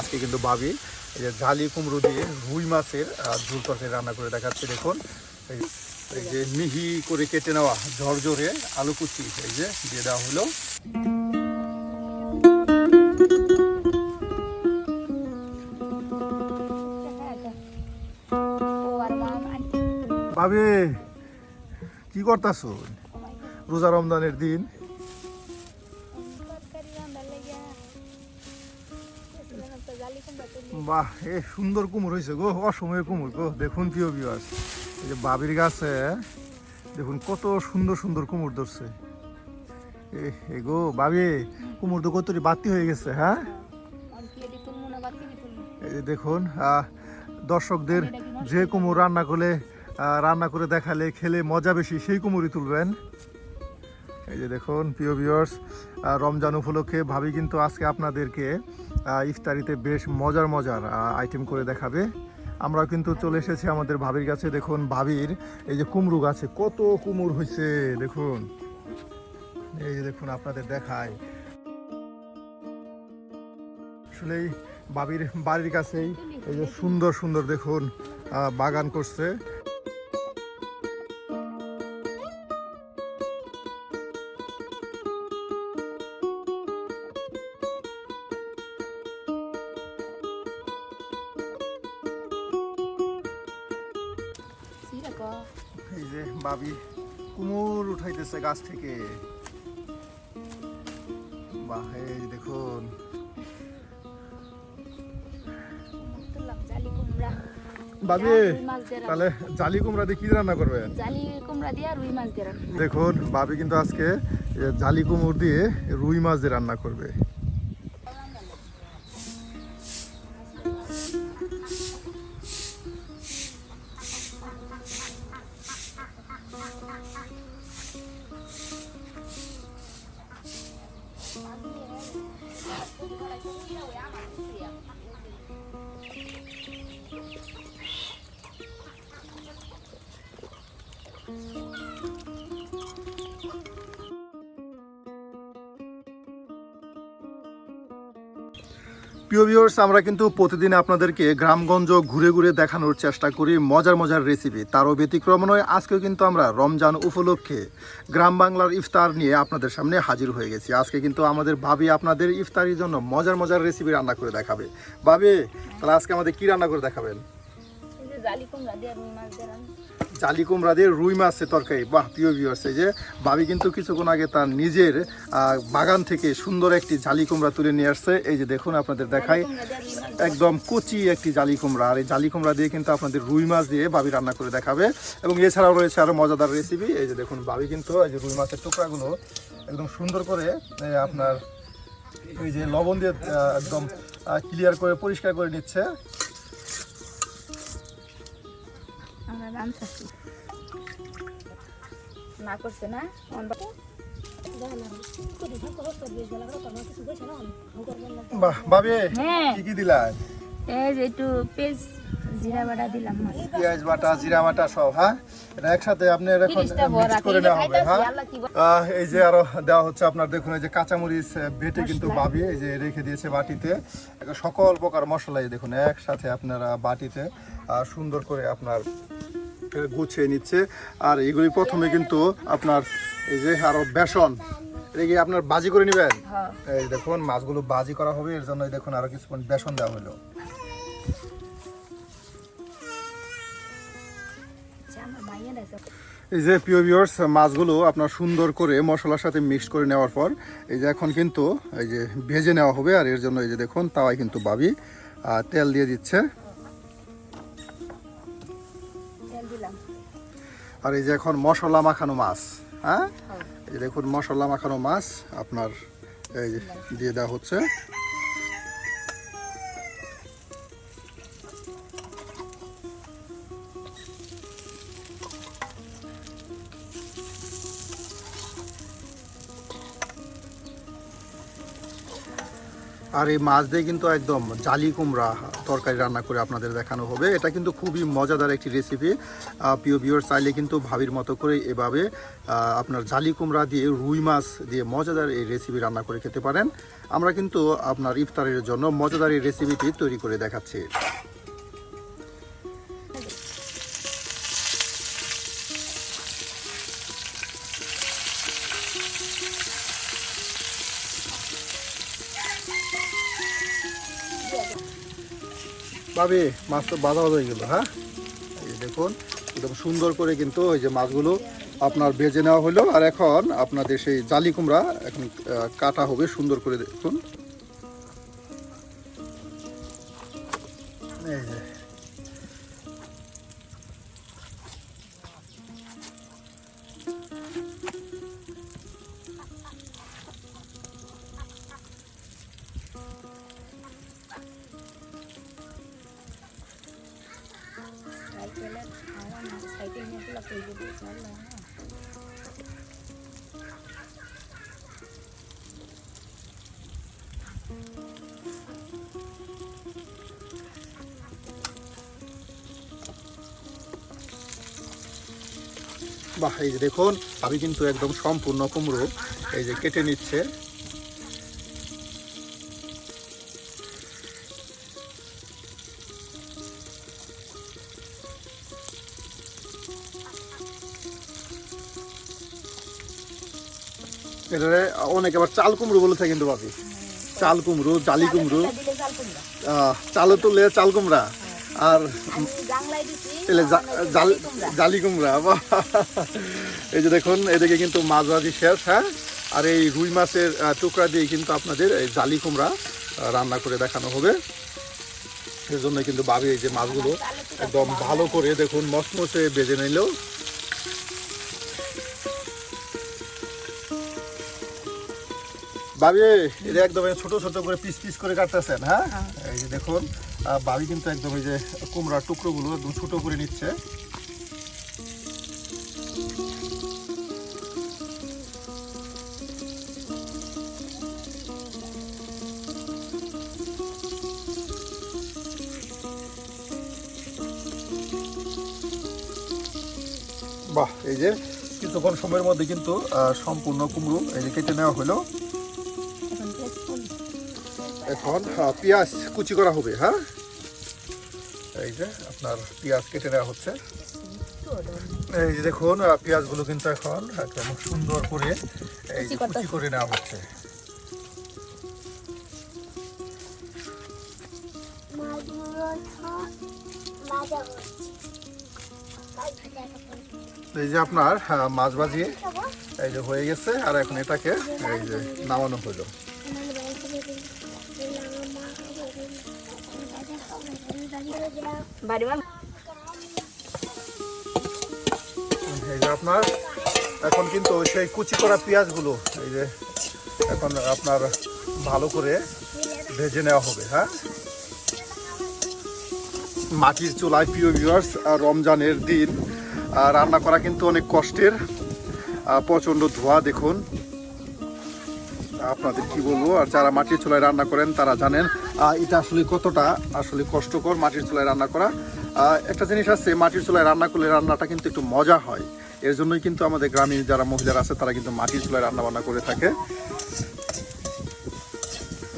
আজকে কিন্তু ভাবি এই যে জালি কুমড়ো দিয়ে রুই মাছের ঝোল তরকারি রান্না করে দেখাচ্ছে। দেখুন, এই যে মিহি করে কেটে নেওয়া ঝরঝরে আলু কুচি, এই যে দিয়ে দেওয়া হলো। ভাবি কি করতাছো? রোজা রমজানের দিন? বাহ, এ সুন্দর কুমড় হয়েছে গো, অসময়ে কুমড় গো। দেখুন প্রিয় বিয়াস এই যে বাবির গাছে, দেখুন কত সুন্দর সুন্দর কুমড় ধরছে। এ গো, বাবি কুমড় তো কতটি বাতি হয়ে গেছে হ্যাঁ? এই যে দেখুন দর্শকদের যে কুমড় রান্না করলে রান্না করে দেখালে, খেলে মজা বেশি, সেই কুমড়ই তুলবেন। এই যে দেখুন প্রিয় ভিউয়ার্স রমজান উপলক্ষে ভাবি কিন্তু আজকে আপনাদেরকে ইফতারিতে বেশ মজার মজার আইটেম করে দেখাবে। আমরা কিন্তু চলে এসেছি আমাদের ভাবির কাছে। দেখুন, ভাবির এই যে কুমড়ো গাছে কত কুমড় হয়েছে, দেখুন। এই যে দেখুন, আপনাদের দেখায়। আসলেই ভাবির বাড়ির কাছেই এই যে সুন্দর সুন্দর, দেখুন বাগান করছে। এই যে বাবি কুমোর উঠাইতেছে গাছ থেকে। বাহ, এই দেখুন। বাবি, তাহলে জালি কুমড়া দিয়ে কি রান্না করবেন জালি কুমড়া দিয়ে রুই মাছ দিয়ে দেখুন, বাবি কিন্তু আজকে জালি কুমড় দিয়ে রুই মাছ দিয়ে রান্না করবে। প্রিয় ভিউয়ার্স আমরা কিন্তু প্রতিদিন আপনাদেরকে গ্রামগঞ্জ ঘুরে ঘুরে দেখানোর চেষ্টা করি মজার মজার রেসিপি তারও ব্যতিক্রম নয়, আজকেও কিন্তু আমরা রমজান উপলক্ষে গ্রাম বাংলার ইফতার নিয়ে আপনাদের সামনে হাজির হয়ে গেছি। আজকে কিন্তু আমাদের ভাবি আপনাদের ইফতারির জন্য মজার মজার রেসিপি রান্না করে দেখাবে। ভাবি, তাহলে আজকে আমাদের কি রান্না করে দেখাবেন? জালি কুমড়া দিয়ে রুই মাছ দিয়ে জালি কুমড়া দিয়ে রুই মাছের তরকারি। বাহ প্রিয় ভিউয়ার্স এই যে ভাবি কিন্তু কিছুক্ষণ আগে তার নিজের বাগান থেকে সুন্দর একটি জালি কুমড়া তুলে নিয়ে আসছে। এই যে দেখুন আপনাদের দেখাই একদম কচি একটি জালি কুমড়া। আর এই জালি কুমড়া দিয়ে কিন্তু আপনাদের রুই মাছ দিয়ে ভাবি রান্না করে দেখাবে। এবং এছাড়াও রয়েছে আরও মজাদার রেসিপি এই যে দেখুন ভাবি কিন্তু এই যে রুই মাছের টুকরাগুলো একদম সুন্দর করে আপনার এই যে লবণ দিয়ে একদম ক্লিয়ার করে পরিষ্কার করে নিচ্ছে। রান্নাছি না করছে না? হ্যাঁ। এই যে একটু জিরা বাটা দিলাম পেঁয়াজ বাটা জিরা বাটা সব হ্যাঁ? এটা একসাথে আপনি এখন মিক্স করে নেওয়া হবে হ্যাঁ? এই যে আরও দেওয়া হচ্ছে আপনার দেখুন এই যে কাঁচামরিচ বেটে কিন্তু ভাবি এই যে রেখে দিয়েছে বাটিতে। সকল প্রকার মশলা দেখুন একসাথে আপনারা বাটিতে সুন্দর করে আপনার গুছিয়ে নিচ্ছে। আর এগুলি প্রথমে কিন্তু আপনার এই যে আরও বেসন এটা কি আপনার বাজি করে নেবেন? হ্যাঁ। এই দেখুন মাছগুলো বাজি করা হবে এর জন্য এই দেখুন আরও কিছুক্ষণ বেসন দেওয়া হলো। আচ্ছা, এই যে প্রিয় ভিউয়ার্স মাছগুলো আপনার সুন্দর করে মশলার সাথে মিক্স করে নেওয়ার পর এই যে এখন কিন্তু এই যে ভেজে নেওয়া হবে আর এর জন্য এই যে দেখুন তাওয়াই কিন্তু বাবি তেল দিয়ে দিচ্ছে। আর এই যে এখন মশলা মাখানো মাছ হ্যাঁ? এই দেখুন মশলা মাখানো মাছ, আপনার এই দিয়ে দেওয়া হচ্ছে। আর এই মাছ দিয়ে কিন্তু একদম জালি কুমড়া তরকারি রান্না করে আপনাদের দেখানো হবে। এটা কিন্তু খুবই মজাদার একটি রেসিপি প্রিয় ভিউয়ার চাইলে কিন্তু ভাবির মতো করে এভাবে আপনার জালি কুমড়া দিয়ে রুই মাছ দিয়ে মজাদার এই রেসিপি রান্না করে খেতে পারেন। আমরা কিন্তু আপনার ইফতারের জন্য মজাদার এই রেসিপিটি তৈরি করে দেখাচ্ছি। ভাবি মাছ তো বাধা হয়ে গেল হ্যাঁ? এই দেখুন, একদম সুন্দর করে কিন্তু ওই যে মাছগুলো আপনার বেজে নেওয়া হলো। আর এখন আপনাদের সেই জালি কুমড়া এখন কাটা হবে সুন্দর করে দেখুন। এই যে এই যে দেখুন আমি কিন্তু একদম সম্পূর্ণ কুমড়ো এই যে কেটে নিচ্ছে। এটা অনেকে আবার চাল কুমড়ো বলে থাকে কিন্তু বাপি। চাল কুমড়ো জালি কুমড়ো। আহ, তুললে চাল কুমড়া। আর জাল কুমড়া। এই যে দেখুন এদিকে কিন্তু মাছ ভাজি শেষ হ্যাঁ? আর এই রুই মাছের টুকরা দিয়ে কিন্তু আপনাদের এই জালি কুমড়া রান্না করে দেখানো হবে। এর জন্য কিন্তু ভাবি এই যে মাছগুলো একদম ভালো করে দেখুন মসমসে বেজে নিল। ভাবি এটা একদম ছোট ছোট করে পিস পিস করে কাটতেছেন হ্যাঁ। এই যে দেখুন ভাবি কিন্তু একদম এই যে কুমড়ার টুকরোগুলো একদম ছোট করে নিচ্ছে। বাহ এই যে কিছুক্ষণ সময়ের মধ্যে কিন্তু আহ, সম্পূর্ণ কুমড়ো এই যে কেটে নেওয়া হলো। এখন পেঁয়াজ কুচি করা হবে হ্যাঁ? এই যে আপনার পেঁয়াজ কেটে নেওয়া হচ্ছে। এই যে দেখুন পেঁয়াজগুলো কিন্তু এখন একদম সুন্দর করে এই যে কুচি করে নেওয়া হচ্ছে। এই যে আপনার আহ, মাছ ভাজি এই যে হয়ে গেছে আর এখন এটাকে এই যে নামানো হলো। আপনার, এখন কিন্তু সেই কুচি করা পেঁয়াজগুলো, এই যে এখন আপনার ভালো করে ভেজে নেওয়া হবে হ্যাঁ? মাটির চুলায় প্রিয় ভিউয়ার্স রমজানের দিন রান্না করা কিন্তু অনেক কষ্টের প্রচণ্ড ধোয়া দেখুন। আপনাদের কি বলব? আর যারা মাটির চুলায় রান্না করেন, তারা জানেন এটা আসলে কতটা আসলে কষ্টকর মাটির চুলায় রান্না করা। একটা জিনিস আছে, মাটির চুলায় রান্না করলে রান্নাটা কিন্তু একটু মজা হয়। এর জন্যই কিন্তু আমাদের গ্রামীণ যারা মহিলারা আছে, তারা কিন্তু মাটির চুলায় রান্না বান্না করে থাকে।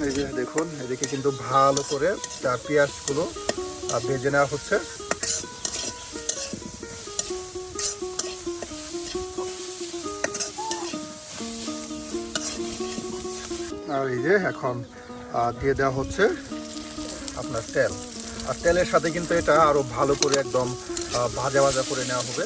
এই যে দেখুন, এদিকে কিন্তু ভালো করে তার পেঁয়াজগুলো ভেজে নেওয়া হচ্ছে। আর এই যে এখন দিয়ে দেওয়া হচ্ছে আপনার তেল। আর তেলের সাথে কিন্তু এটা আরও ভালো করে একদম ভাজা ভাজা করে নেওয়া হবে।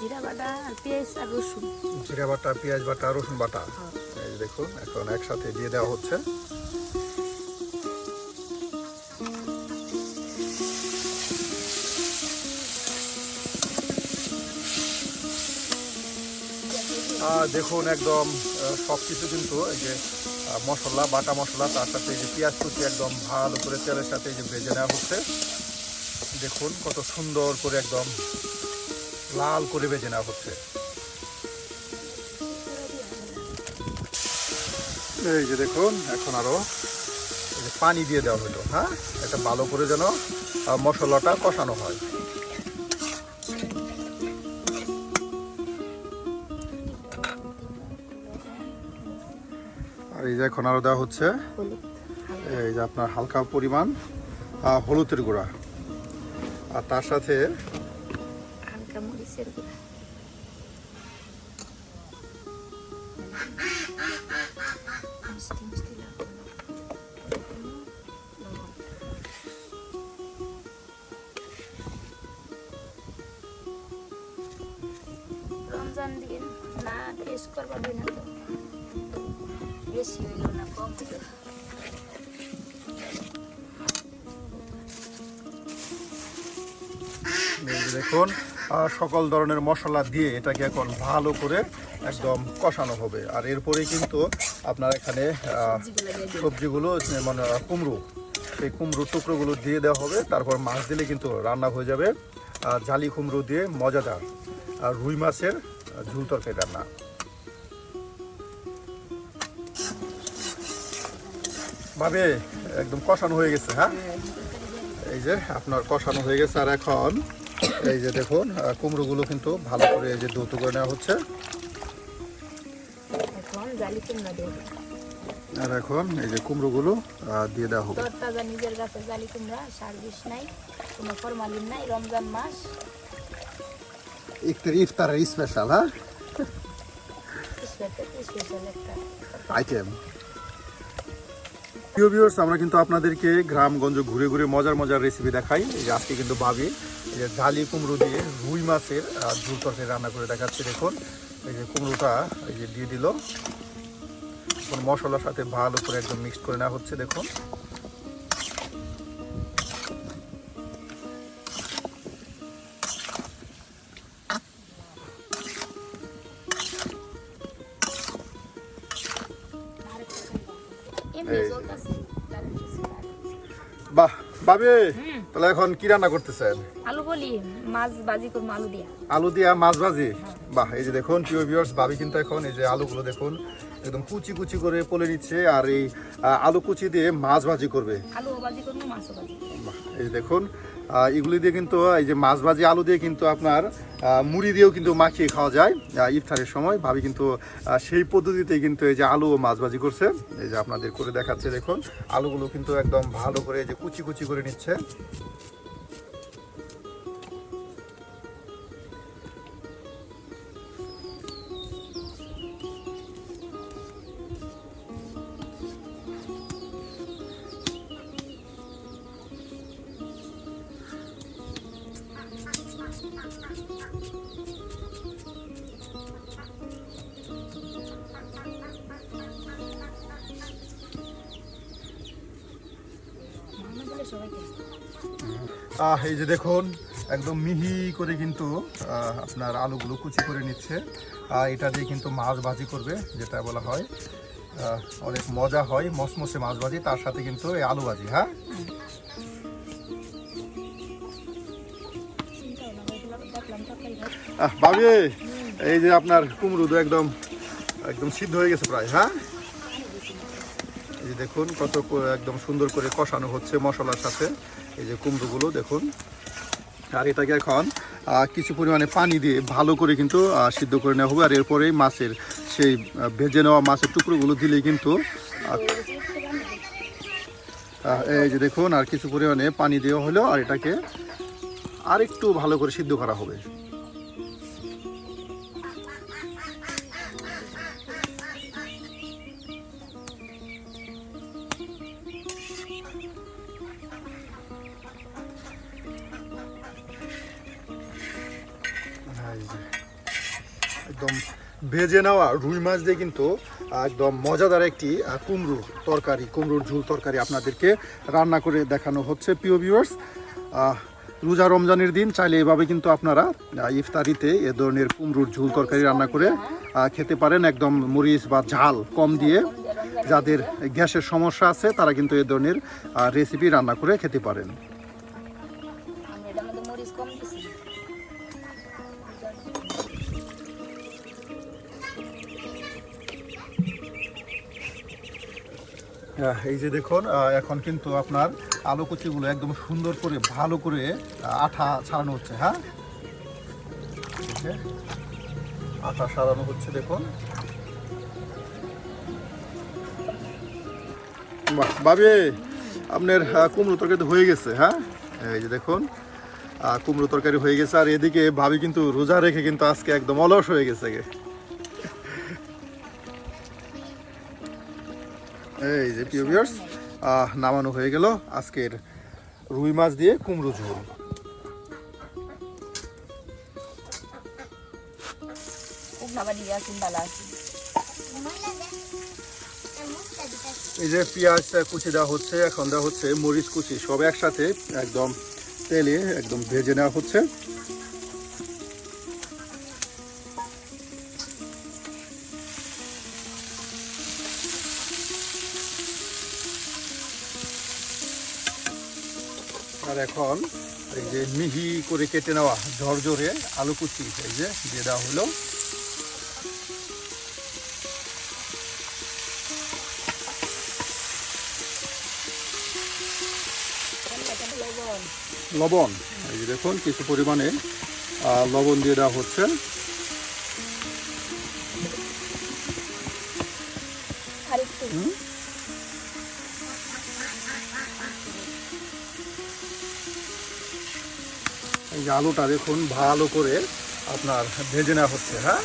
জিরা বাটা পেঁয়াজ আর রসুন। জিরা বাটা পেঁয়াজ বাটা রসুন বাটা। দেখুন এখন একসাথে দিয়ে দেওয়া হচ্ছে। দেখুন একদম সব কিছু কিন্তু এই যে মশলা, বাটা মশলা, তার সাথে যে পেঁয়াজ কুচি একদম ভালো করে তেলের সাথে যে ভেজে নেওয়া হচ্ছে। দেখুন কত সুন্দর করে একদম লাল করে ভেজে নেওয়া হচ্ছে। এই যে দেখুন, এখন আরও পানি দিয়ে দেওয়া হলো হ্যাঁ? এটা ভালো করে যেন মশলাটা কষানো হয়। এই যে এখন দেওয়া হচ্ছে। এই যে আপনার হালকা পরিমাণ হলুদের গুঁড়া। আর তার সাথে হালকা মরিচের গুঁড়া। আহ, সকল ধরনের মশলা দিয়ে এটাকে এখন ভালো করে একদম কষানো হবে। আর এরপরেই কিন্তু আপনার এখানে। সবজিগুলো মানে কুমড়ো। সেই কুমড়োর টুকরোগুলো দিয়ে দেওয়া হবে। তারপর মাছ দিলে কিন্তু রান্না হয়ে যাবে জালি কুমড়ো দিয়ে মজাদার আর রুই মাছের ঝুল তরকারি রান্না। ভাবে একদম কষানো হয়ে গেছে হ্যাঁ? এই যে আপনার কষানো হয়ে গেছে। আর এখন এই যে দেখুন কুমড়োগুলো কিন্তু ভালো করে এই যে দ্রুত করে নেওয়া হচ্ছে। আর এখন এই যে কুমড়োগুলো দিয়ে দেওয়া হবে। তরতাজা নিজের গাছে জালি কুমড়া সার বিষ নাই কোনো ফরমালিন নাই রমজান মাস। ইফতার ইফতারের স্পেশাল হ্যাঁ? আইটেম প্রিয় আমরা কিন্তু আপনাদেরকে গ্রামগঞ্জ ঘুরে ঘুরে মজার মজার রেসিপি দেখাই। এই যে আজকে কিন্তু ভাবি যে জালি কুমড়ো দিয়ে রুই মাছের ঝুল তরকারি রান্না করে দেখাচ্ছে দেখুন। এই যে কুমড়োটা এই যে দিয়ে দিল। মশলার সাথে ভালো করে একদম মিক্সড করে নেওয়া হচ্ছে দেখুন। বাহ ভাবি তাহলে এখন কি রান্না করতেছেন? আলু বলি মাছ ভাজি করব আলু দিয়া। আলু দিয়া মাছ ভাজি? বাহ এই যে দেখুন প্রিয় ভিউয়ার্স ভাবি কিন্তু এখন এই যে আলুগুলো দেখুন একদম কুচি কুচি করে পলে নিচ্ছে আর এই আলু কুচি দিয়ে মাছ ভাজি করবে। আলু ভাজি করব মাছ ভাজি বাহ, এই যে দেখুন এগুলি দিয়ে কিন্তু এই যে মাছ ভাজি, আলু দিয়ে কিন্তু আপনার মুড়ি দিয়েও কিন্তু মাখিয়ে খাওয়া যায়। ইফতারের সময় ভাবি কিন্তু সেই পদ্ধতিতে কিন্তু এই যে আলু ও মাছ ভাজি করছে। এই যে আপনাদের করে দেখাচ্ছে, দেখুন, আলুগুলো কিন্তু একদম ভালো করে এই যে কুচি কুচি করে নিচ্ছে। আহ, এই যে দেখুন একদম মিহি করে কিন্তু আপনার আলুগুলো কুচি করে নিচ্ছে। এটা দিয়ে কিন্তু মাছ ভাজি করবে যেটা বলা হয়। অনেক মজা হয় মসমসে মাছ ভাজি তার সাথে কিন্তু এই আলু ভাজি হ্যাঁ? ভাবি এই যে আপনার কুমড়ো একদম একদম সিদ্ধ হয়ে গেছে প্রায় হ্যাঁ? এই যে দেখুন, কত একদম সুন্দর করে কষানো হচ্ছে মশলার সাথে। এই যে কুমড়োগুলো, দেখুন। আর এটাকে এখন কিছু পরিমাণে পানি দিয়ে ভালো করে কিন্তু সিদ্ধ করে নেওয়া হবে। আর এরপরেই মাছের সেই ভেজে নেওয়া মাছের টুকরোগুলো দিলে কিন্তু এই যে দেখুন, আর কিছু পরিমাণে পানি দেওয়া হলো। আর এটাকে আর একটু ভালো করে সিদ্ধ করা হবে। একদম ভেজে নেওয়া রুই মাছ দিয়ে কিন্তু একদম মজাদার একটি কুমড়ো তরকারি, কুমড়োর ঝুল তরকারি আপনাদেরকে রান্না করে দেখানো হচ্ছে। প্রিয় ভিউয়ার্স রোজা রমজানের দিন, চাইলে এভাবে কিন্তু আপনারা ইফতারিতে এ ধরনের কুমড়োর ঝুল তরকারি রান্না করে খেতে পারেন। একদম মরিচ বা ঝাল কম দিয়ে যাদের গ্যাসের সমস্যা আছে, তারা কিন্তু এ ধরনের রেসিপি রান্না করে খেতে পারেন। এই যে দেখুন এখন কিন্তু আপনার আলু কুচিগুলো একদম সুন্দর করে, ভালো করে আঠা ছাড়ানো হচ্ছে হ্যাঁ? আঠা সারানো হচ্ছে, দেখুন। বাবে আপনার কুমড়ো তরকারি তো হয়ে গেছে হ্যাঁ? এই যে দেখুন কুমড়ো তরকারি হয়ে গেছে, আর এদিকে ভাবি কিন্তু রোজা রেখে কিন্তু আজকে একদম অলস হয়ে গেছে এই যে নামানো হয়ে গেল আজকের রুই মাছ দিয়ে কুমড়ো ঝোল। এই যে পেঁয়াজ কুচি দেওয়া হচ্ছে, এখন দেওয়া হচ্ছে মরিচ কুচি, সব একসাথে একদম তেলে একদম ভেজে নেওয়া হচ্ছে। এখন এই যে মিহি করে কেটে নেওয়া ঝরঝরে আলু কুচি এই যে দিয়ে দেওয়া হলো। লবণ লবণ এই যে দেখুন কিছু পরিমাণে লবণ দিয়ে দেওয়া হচ্ছে। হুম। এই যে আলুটা দেখুন ভালো করে আপনার ভেজে নেওয়া হচ্ছে হ্যাঁ?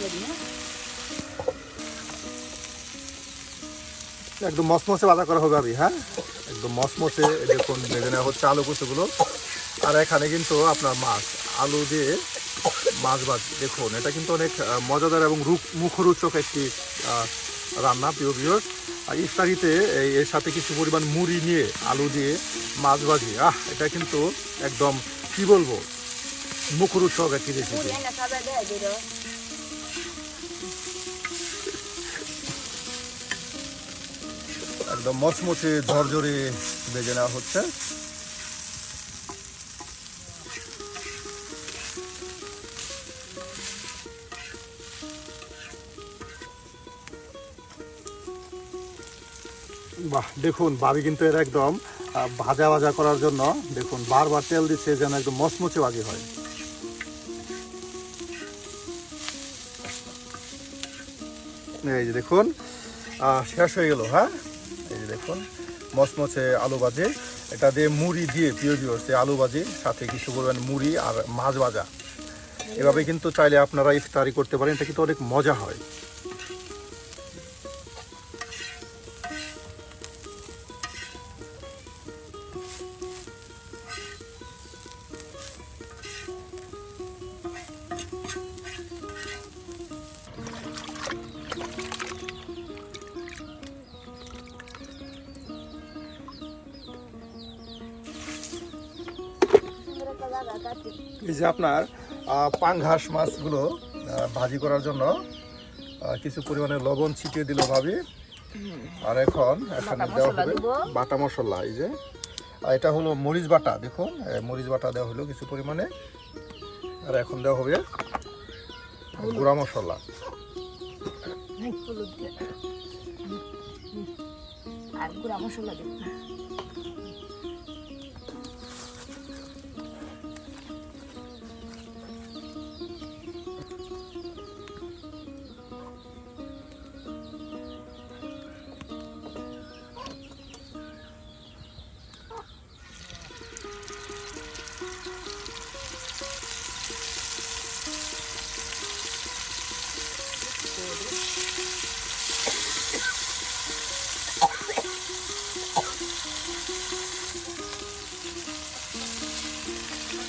দিয়ে দিই হ্যাঁ? একদম মসমসে বাজা করা হবে আমি হ্যাঁ? একদম মসমসে দেখুন ভেজে নেওয়া হচ্ছে আলু কুচুগুলো। আর এখানে কিন্তু আপনার মাছ আলু দিয়ে মাছ ভাজ দেখুন এটা কিন্তু অনেক মজাদার এবং রূপ মুখরোচক একটি রান্না প্রিয় বিয়স আর ইফতারিতে এই এর সাথে কিছু পরিমাণ মুড়ি নিয়ে আলু দিয়ে মাছ ভাজি। আহ এটা কিন্তু একদম কি বলব? মুখরোচক একটি রেসিপি একদম মচমচে ঝরঝরে ভেজে নেওয়া হচ্ছে। বাহ, দেখুন ভাবি কিন্তু এর একদম ভাজা ভাজা করার জন্য, দেখুন, বারবার তেল দিচ্ছে যেন একদম মচমচে ভাজি হয়। এই যে দেখুন শেষ হয়ে গেল হ্যাঁ? যে মচমচে আলু ভাজি। এটা দিয়ে মুড়ি দিয়ে, প্রিয় ভিউয়ার্স এই আলু ভাজি, সাথে কিছু বলবেন মুড়ি আর মাছ ভাজা। এভাবে কিন্তু চাইলে আপনারা ইফতারি করতে পারেন, এটা কিন্তু অনেক মজা হয়। এই যে আপনার পাংঘাস মাছগুলো ভাজি করার জন্য কিছু পরিমাণে লবণ ছিটিয়ে দিল ভাবি। আর এখন এখানে দেওয়া হবে বাটা মশলা এই যে। এটা হলো মরিচ বাটা দেখুন মরিচ বাটা দেওয়া হলো কিছু পরিমাণে। আর এখন দেওয়া হবে গুঁড়া মশলা। আর গুঁড়া মশলা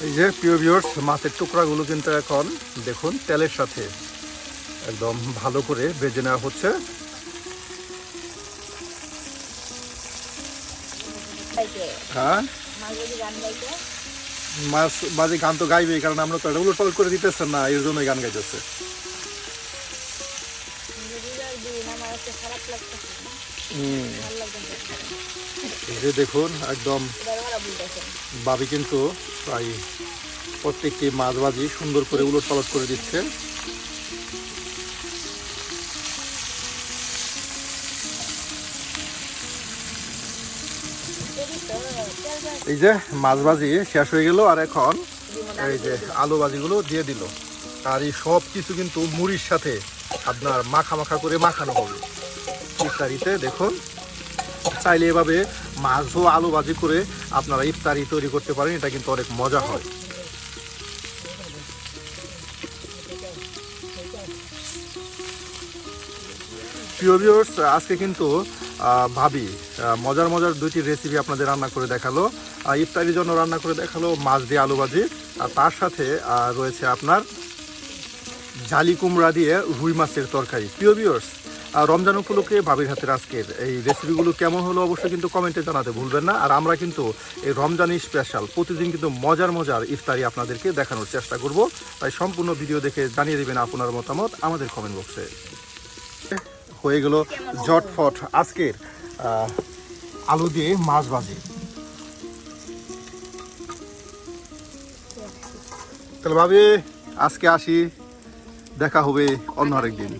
এই যে ভিউয়ার্স মাছের টুকরাগুলো কিন্তু এখন দেখুন, তেলের সাথে একদম ভালো করে ভেজে নেওয়া হচ্ছে। হ্যাঁ? মাছ যদি গান তো গাইবেই কারণ আমরা তো উলট পালট করে দিতেছেন না এর জন্যই গান গাইতেছে। দেখুন, একদম বাবি কিন্তু প্রায় প্রত্যেকটি মাছ ভাজি সুন্দর করে উলট পালট করে দিচ্ছে। এই যে মাছ ভাজি শেষ হয়ে গেল আর এখন এই যে আলু ভাজিগুলো দিয়ে দিল। আর এই সব কিছু কিন্তু মুড়ির সাথে আপনার মাখা মাখা করে মাখানো হবে। ইফতারিতে দেখুন। চাইলে এভাবে মাছ ও আলু ভাজি করে আপনারা ইফতারি তৈরি করতে পারেন, এটা কিন্তু অনেক মজা হয়। প্রিয় আজকে কিন্তু ভাবি মজার মজার দুইটি রেসিপি আপনাদের রান্না করে দেখাল। ইফতারির জন্য রান্না করে দেখাল মাছ দিয়ে আলু ভাজি, আর তার সাথে রয়েছে আপনার জালি কুমড়া দিয়ে রুই মাছের তরকারি। প্রিয় রমজান উপলক্ষে ভাবির হাতের আজকের এই রেসিপিগুলো কেমন হলো অবশ্যই কিন্তু কমেন্টে জানাতে ভুলবেন না। আর আমরা কিন্তু এই রমজানি স্পেশাল প্রতিদিন কিন্তু মজার মজার ইফতারি আপনাদেরকে দেখানোর চেষ্টা করব। তাই সম্পূর্ণ ভিডিও দেখে জানিয়ে দেবেন আপনার মতামত আমাদের কমেন্ট বক্সে হয়ে গেল জটফট আজকের আলু দিয়ে মাছ ভাজি। তাহলে ভাবি, আজকে আসি, দেখা হবে অন্য আরেকদিন।